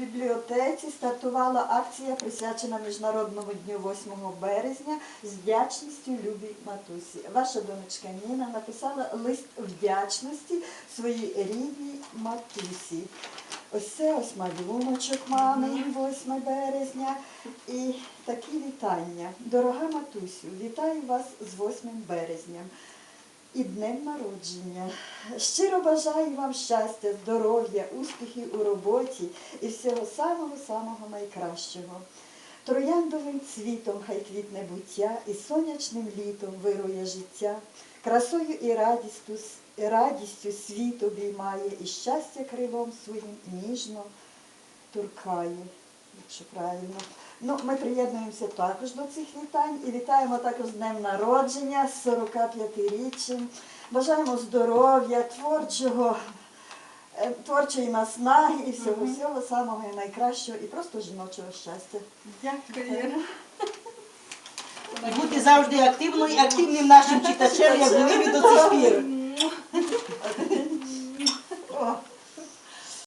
бібліотеці стартувала акція, присвячена Міжнародному дню 8 березня з вдячністю любій матусі. Ваша донечка Ніна написала лист вдячності своїй рідній матусі. Ось це ось малюночок мами 8 березня. І такі вітання. Дорога матусю, вітаю вас з 8 березня і днем народження. Щиро бажаю вам щастя, здоров'я, успіхів у роботі і всього самого-самого найкращого. Трояндовим цвітом хай квітне буття, і сонячним літом вирує життя, красою і радістю, радістю світ обіймає, і щастя крилом своїм ніжно торкає, якщо правильно. Ну, ми приєднуємося також до цих вітань і вітаємо також з днем народження, з 45-річчям. Бажаємо здоров'я, творчого, е, творчої наснаги і всього всього самого найкращого і просто жіночого щастя. Дякую. І бути завжди активною, активним нашим читачем, як були до цих пір.